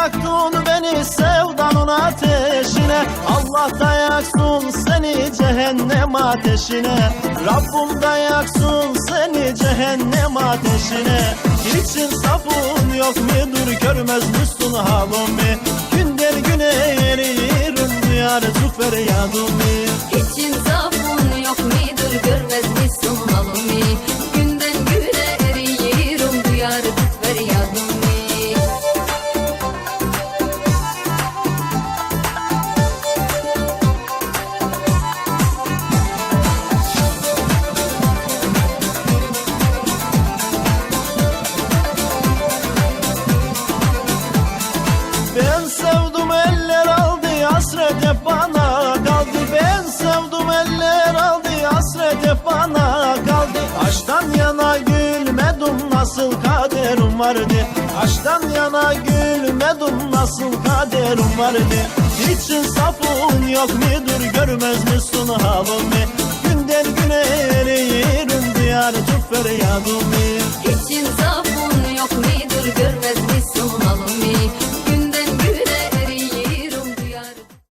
yaktın beni sevdanın ateşine. Allah da yaksın seni cehennem ateşine. Rabbim da yaksın seni cehennem ateşine. İçin safın yok mudur görmez müstün halimi? Günden güne eriyorum duyar tut feryadımı yana gülmedim nasıl kaderim vardı? Aşktan yana gülmedim nasıl kaderim vardı? İçin safın yok mudur görmez misin halimi? Günden güne eriyorum diyar tut feryadımı